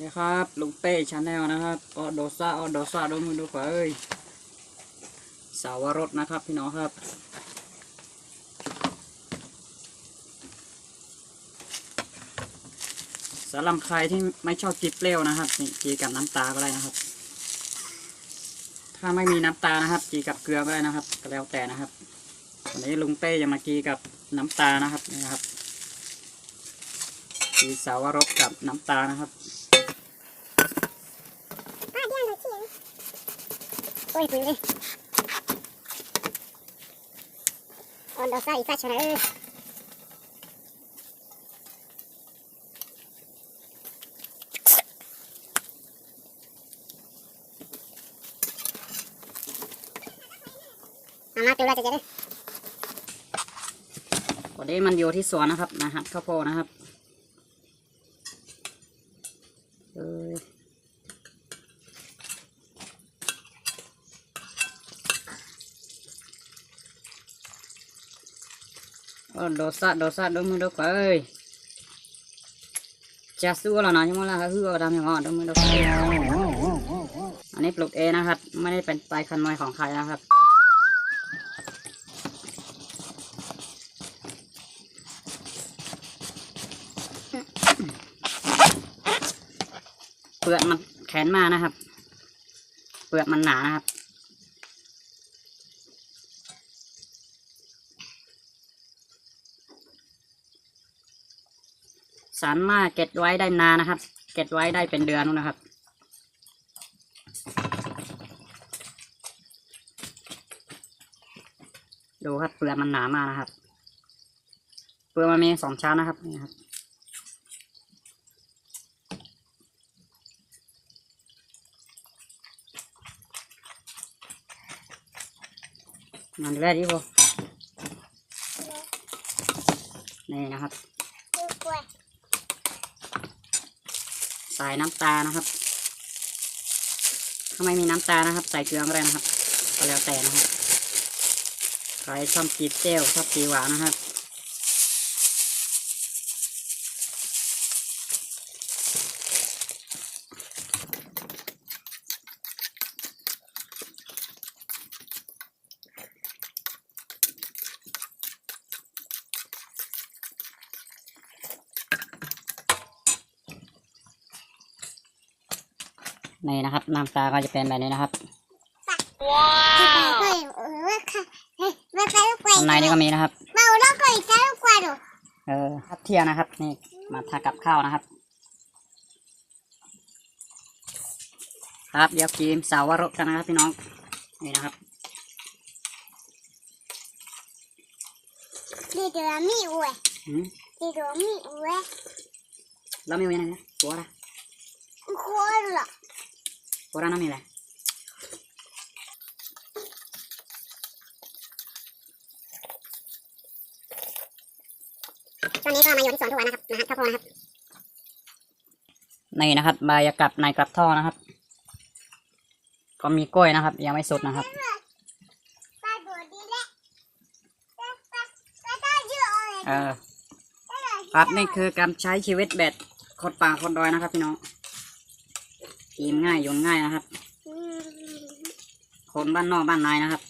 นี่ครับลุงเต้ชาแนลนะครับออโดซ่าออโดซ่าดูมือดูขวาเอ้ยสาวรสนะครับพี่น้องครับสำหรับใครที่ไม่ชอบกินเปรี้ยวนะครับนี่จีกับน้ำตาก็ได้นะครับ ถ้าไม่มีน้ำตานะครับ จีกับเกลือก็ได้นะครับ ก็แล้วแต่นะครับวันนี้ลุงเต้จะมากีกับน้ำตานะครับนี่นะครับจีสาวรสกับน้ำตานะครับ Oi, boleh. Oh, dosa ikat sana. Eh. มามาตัวเราจะจะได้วันนี้มันอยู่ที่สวนนะครับนะฮะข้าวโพดนะครับเอ้ย โอ้โดซะโดซะดูมือดูขวาเอ้ยจะสู้แล้วนะใช่ไหมล่ะคือเอาทำอย่างอ่อนดูมือดูขวาอันนี้ปลูกเอนะครับ ไม่ได้เป็นไปขโมยของใครนะครับเปลือกมันแข็งมากนะครับ เปลือกมันหนานะครับ สามารถเก็บไว้ได้นานนะครับ เก็บไว้ได้เป็นเดือนนะครับ ดูครับเปลือกมันหนามากนะครับ เปลือกมันมีสองชั้นนะครับนี่ครับมันแรกดิโบนี่นะครับ ดูกล้วย ใส่น้ำตานะครับ ถ้าไม่มีน้ำตานะครับ ใส่เกลือก็ได้นะครับก็แล้วแต่นะครับใครชอบกีบเจลชอบกีหวานนะครับ นี่นะครับน้ำตาก็จะเป็นแบบนี้นะครับว้าวมาไปลูกกล้วยข้างในนี่ก็มีนะครับมาเอาลูกกล้วยจ้าลูกกล้วยดูเออทับเทียนะครับ นี่มาทากับข้าวนะครับ ครับเดี๋ยวกินสาวรสกันนะครับพี่น้องนี่นะครับดีเดือมีอวยดีเดือมีอวยแล้วมีอะไรนะตัวอะไรคนละตัวอะไร ตอนนี้ก็มาอยู่ที่สวนทุกวันนะครับนะฮะข้าวโพดนะครับนี่นะครับใบยกลับในกลับท่อนะครับ ก็มีกล้วยนะครับ ยังไม่สุดนะครับปลาดูดีแหละปลาปลาปลาได้เยอะเลยเออครับนี่คือการใช้ชีวิตแบบคนป่าคนดอยนะครับพี่น้อง กินง่ายอยนง่ายนะครับอืมคนบ้านนอกบ้านนายนะครับ